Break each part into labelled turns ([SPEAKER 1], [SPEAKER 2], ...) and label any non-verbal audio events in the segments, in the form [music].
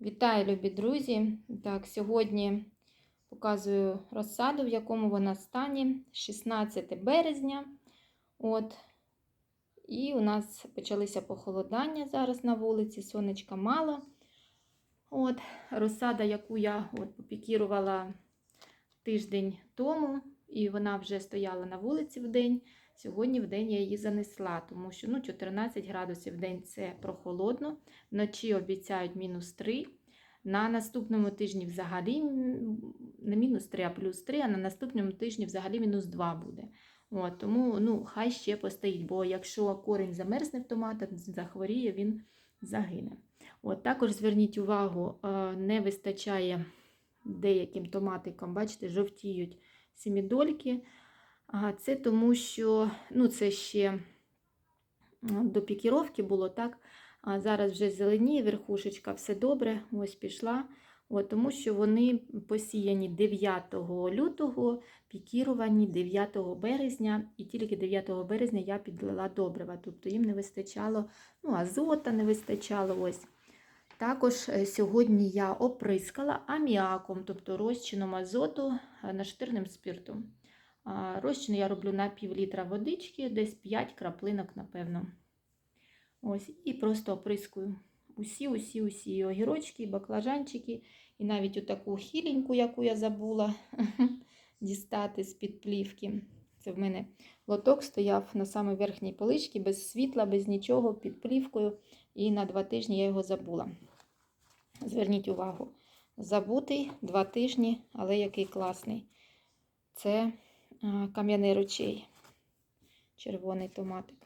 [SPEAKER 1] Вітаю, любі друзі! Так, сьогодні показую розсаду, в якому вона стані 16 березня. От. І у нас почалися похолодання зараз на вулиці, сонечка мало. От, Розсада, яку я от, попікірувала тиждень тому, і вона вже стояла на вулиці в день. Сьогодні в день я її занесла, тому що ну, 14 градусів в день це прохолодно. Вночі обіцяють мінус 3. На наступному тижні взагалі не мінус 3, а плюс 3, а на наступному тижні взагалі мінус 2 буде. От, Тому ну, хай ще постоїть, бо якщо корінь замерзне в томата, захворіє, він загине. От, Також зверніть увагу, не вистачає деяким томатикам, бачите, жовтіють сімідольки. Це тому, що ну, це ще до пікіровки було, так? А зараз вже зеленіє верхушечка, все добре, ось пішла. От, Тому що вони посіяні 9 лютого, пікіровані 9 березня, і тільки 9 березня я підлила добрива. Тобто їм не вистачало, ну, азота не вистачало. ось. Також сьогодні я оприскала аміаком, тобто розчином азоту нашатирним спиртом. Розчин я роблю на пів літра водички, десь 5 краплинок, напевно. Ось, І просто оприскую усі, усі, усі огірочки, баклажанчики, і навіть отаку хіленьку, яку я забула [laughs] дістати з-під плівки. Це в мене лоток стояв на самій верхній поличці, без світла, без нічого, під плівкою. І на два тижні я його забула. Зверніть увагу, забутий два тижні, але який класний. Це кам'яний ручей, червоний томатик.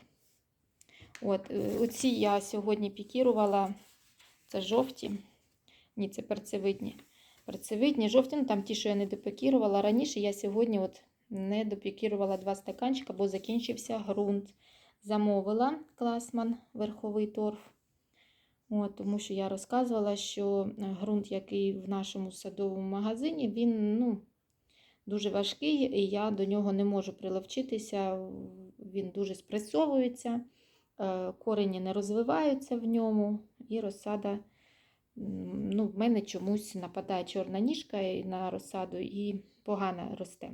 [SPEAKER 1] От, е, Оці я сьогодні пікірувала, це жовті, ні, це перцевидні. Перцевидні, жовті, ну там ті, що я не допікірувала. Раніше я сьогодні от не допікірувала два стаканчика, бо закінчився ґрунт. Замовила класман верховий торф. От, Тому що я розказувала, що ґрунт, який в нашому садовому магазині, він ну, дуже важкий, і я до нього не можу приловчитися, він дуже спресовується. Е, корені не розвиваються в ньому, і розсада, ну, в мене чомусь нападає чорна ніжка на розсаду і погано росте.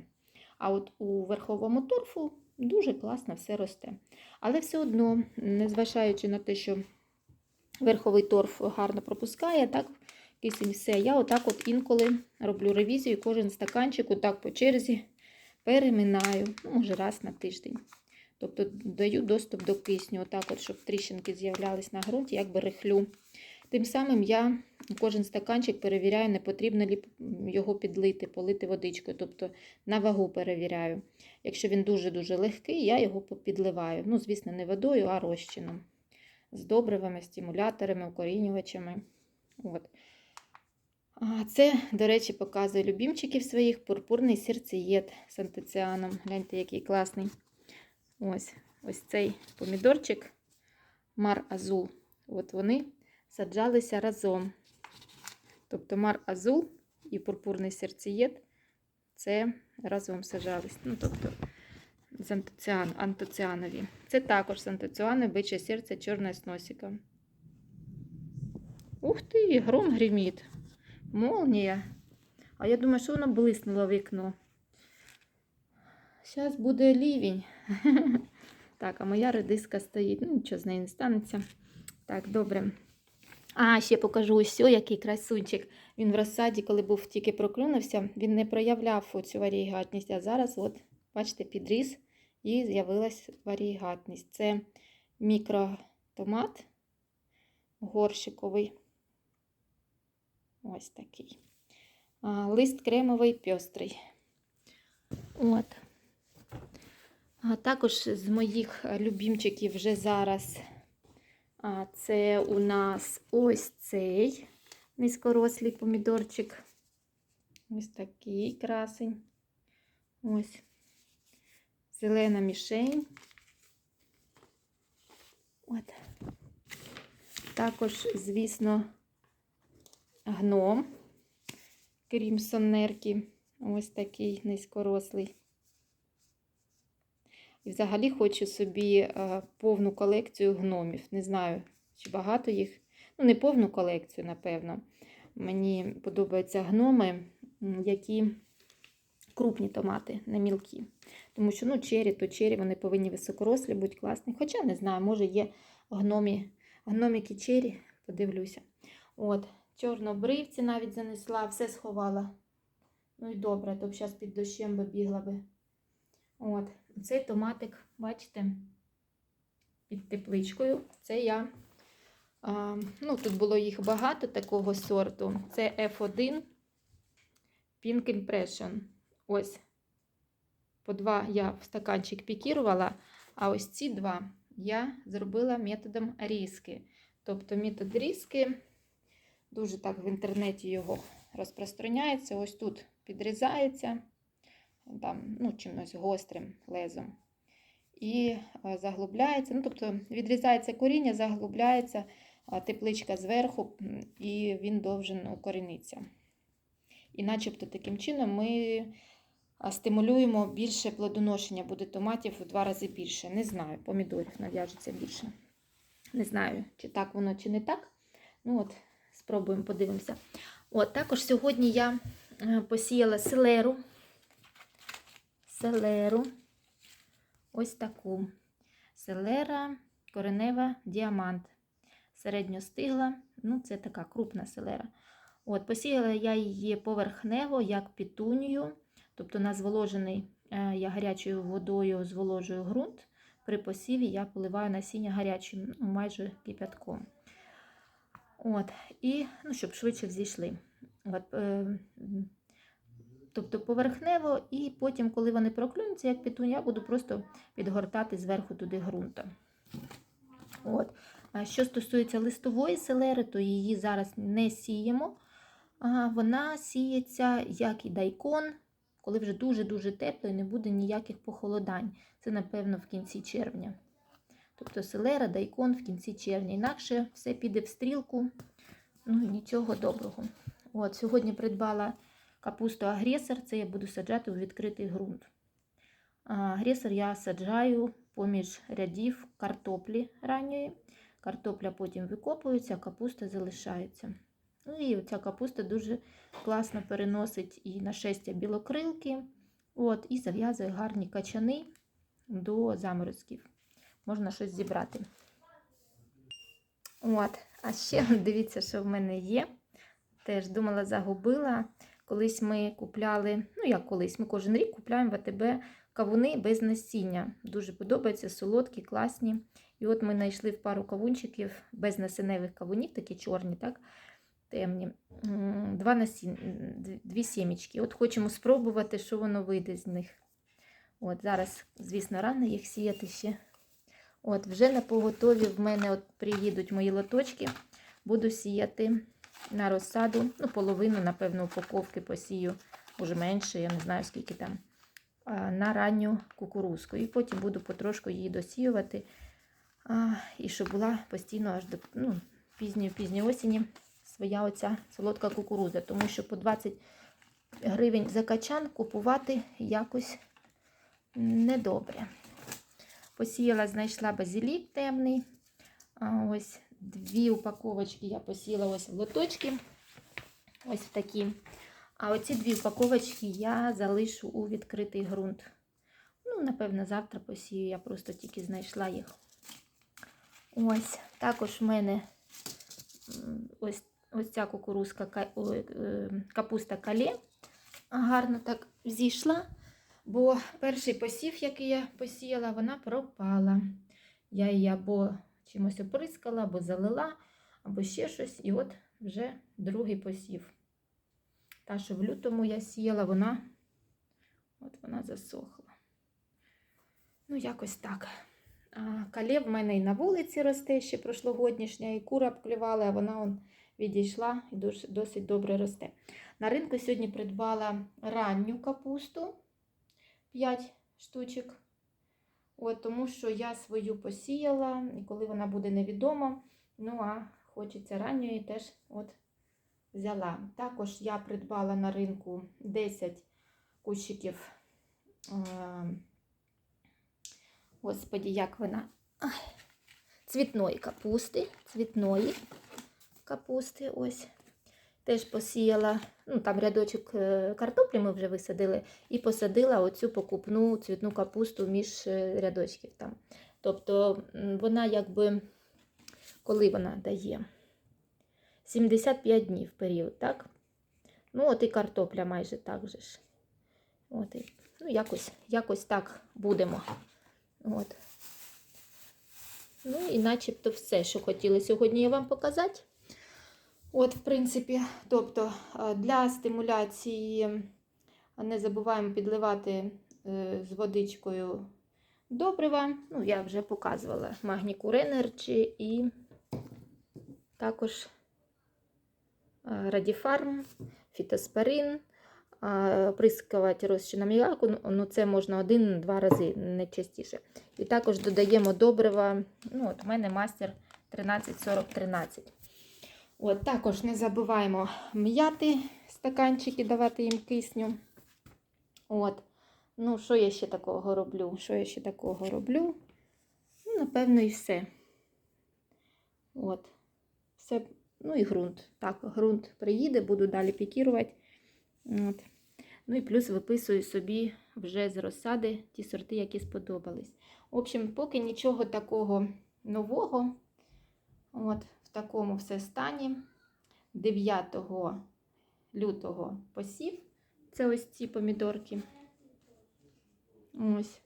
[SPEAKER 1] А от у верховому торфу дуже класно все росте. Але все одно, незважаючи на те, що верховий торф гарно пропускає, так, кисень все, я отак от інколи роблю ревізію, кожен стаканчик, отак по черзі переминаю, ну, може раз на тиждень. Тобто даю доступ до кисню, отак от, щоб тріщинки з'являлись на ґрунті, якби рихлю. Тим самим я кожен стаканчик перевіряю, не потрібно ли його підлити, полити водичкою, тобто на вагу перевіряю. Якщо він дуже-дуже легкий, я його підливаю. Ну, звісно, не водою, а розчином. З добривами, стимуляторами, укорінювачами. От. Це, до речі, показує любімчиків своїх пурпурний серцеєд з антиціаном. Гляньте, який класний. Ось ось цей помідорчик Мар Азул. От вони саджалися разом. Тобто Мар Азул і пурпурний серцієд це разом саджались. Ну, тобто, з антоціан, антоціанові. Це також з антоціану биче серце чорне з. Ух ти, гром гриміт. Молнія. А я думаю, що воно блиснуло вікно. Зараз буде лівень. [laughs] Так, а моя редиска стоїть. Ну, нічого з нею не станеться. Так, добре. А, ще покажу ось який красунчик. Він в розсаді, коли був тільки проклюнувся, він не проявляв оцю варігатність. А зараз, от, бачите, підріс і з'явилась варігатність. Це мікротомат горщиковий. Ось такий. Лист кремовий пьострий. От. А також з моїх любімчиків вже зараз а, це у нас ось цей низькорослий помідорчик. Ось такий красень. Ось зелена мішень. От. Також, звісно, гном, крім сонерки. Ось такий низькорослий. І взагалі хочу собі е, повну колекцію гномів. Не знаю, чи багато їх. ну, не повну колекцію, напевно. Мені подобаються гноми, які крупні томати, не мілкі. Тому що ну, чері, то чері, вони повинні високорослі, бути класні. Хоча не знаю, може є гномі, гноміки чері, подивлюся. От, чорнобривці навіть занесла, все сховала. Ну і добре, то б зараз під дощем би бігла би. От, цей томатик, бачите, під тепличкою. Це я. А, ну, тут було їх багато такого сорту. Це F1 Pink Impression. Ось. По два я в стаканчик пікірувала, а ось ці два я зробила методом різки. Тобто метод різки, дуже так в інтернеті його розпространяється. Ось тут підрізається там, ну, чимось гострим лезом. І е, заглубляється, ну, тобто відрізається коріння, заглубляється тепличка зверху, і він должен укорінитися. І начебто таким чином ми стимулюємо більше плодоношення, буде томатів в два рази більше. Не знаю, помідорів нав'яжеться більше. Не знаю, чи так воно, чи не так. Ну от, спробуємо, подивимося. От, також сьогодні я е, посіяла селеру. Селеру. Ось таку. Селера коренева діамант. Середньостигла. Ну, це така крупна селера. От, посіяла я її поверхнево, як пітунію. Тобто на зволожений е, я гарячою водою зволожую ґрунт. При посіві я поливаю насіння гарячим, ну, майже кипятком. От, і, ну, щоб швидше взійшли. От, е, тобто поверхнево, і потім, коли вони проклюнуться, як пітунь, я буду просто підгортати зверху туди ґрунта. От. А що стосується листової селери, то її зараз не сіємо. А Вона сіється, як і дайкон, коли вже дуже-дуже тепло і не буде ніяких похолодань. Це, напевно, в кінці червня. Тобто селера, дайкон в кінці червня. Інакше все піде в стрілку. Ну, нічого доброго. От, Сьогодні придбала капусту агресор, це я буду саджати у відкритий ґрунт. Агресор я саджаю поміж рядів картоплі ранньої. Картопля потім викопується, а капуста залишається. Ну і ця капуста дуже класно переносить і нашестя білокрилки, от, і зав'язує гарні качани до заморозків. Можна щось зібрати. От, а ще [laughs] дивіться, що в мене є. Теж думала, загубила. Колись ми купляли, ну як колись, ми кожен рік купляємо в АТБ кавуни без насіння. Дуже подобаються, солодкі, класні. І от ми знайшли в пару кавунчиків без насінневих кавунів, такі чорні, так, темні. Два насін... дві сімечки. От хочемо спробувати, що воно вийде з них. От Зараз, звісно, рано їх сіяти ще. От, Вже на поготові в мене от приїдуть мої лоточки. Буду сіяти на розсаду. Ну, половину, напевно, упаковки посію, може менше, я не знаю, скільки там. На ранню кукурузку. І потім буду потрошку її досіювати. І щоб була постійно аж до ну, пізньої пізньої осені своя оця солодка кукуруза. Тому що по 20 гривень за качан купувати якось недобре. Посіяла, знайшла базилік темний. Ось дві упаковочки я посіяла ось в лоточки. Ось в такі. А оці дві упаковочки я залишу у відкритий ґрунт. Ну, напевно, завтра посію. Я просто тільки знайшла їх. Ось, також в мене ось, ось ця кукурузка, е, капуста кале гарно так зійшла, бо перший посів, який я посіяла, вона пропала. Я її або чимось оприскала, або залила, або ще щось. І от вже другий посів. Та, що в лютому я сіяла, вона, от вона засохла. Ну, якось так. А, Кале в мене і на вулиці росте ще прошлогоднішня, і кура обклювала, а вона он відійшла і досить добре росте. На ринку сьогодні придбала ранню капусту 5 штучок. От, тому що я свою посіяла, і коли вона буде невідома, ну а хочеться ранньої теж от взяла. Також я придбала на ринку 10 кущиків. Господі, як вона. Цвітної капусти. Цвітної. капусти. Ось. Теж посіяла, ну там рядочок е, картоплі ми вже висадили, і посадила оцю покупну цвітну капусту між е, рядочків там. Тобто вона якби, коли вона дає? 75 днів період, так? Ну, от і картопля майже так же ж. От і, ну, якось, якось так будемо. От. Ну, і начебто все, що хотіла сьогодні я вам показати. От, в принципі, тобто е, для стимуляції не забуваємо підливати е, з водичкою добрива. Ну, я вже показувала Магнікур Energy і також е, Радіфарм, фітоспорин, е, прискувати розчином яку, ну це можна один-два рази, не частіше. І також додаємо добрива. Ну, от у мене мастер 134013. От, також не забуваємо м'яти стаканчики, давати їм кисню. От. Ну, що я ще такого роблю? Що я ще такого роблю? Ну, напевно, і все. От. Все. Ну і ґрунт. Так, ґрунт приїде, буду далі пікірувати. От. Ну і плюс виписую собі вже з розсади ті сорти, які сподобались. В общем, поки нічого такого нового. От, в такому все стані. 9 лютого посів. Це ось ці помідорки. Ось.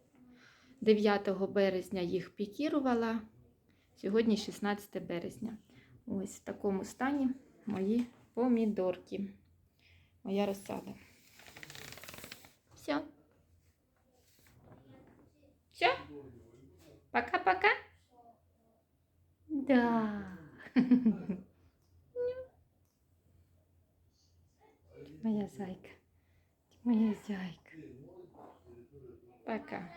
[SPEAKER 1] 9 березня їх пікірувала. Сьогодні 16 березня. Ось в такому стані мої помідорки. Моя розсада. Все. Все? Пока-пока. Да. Моя зайка. Моя зайка. Пока.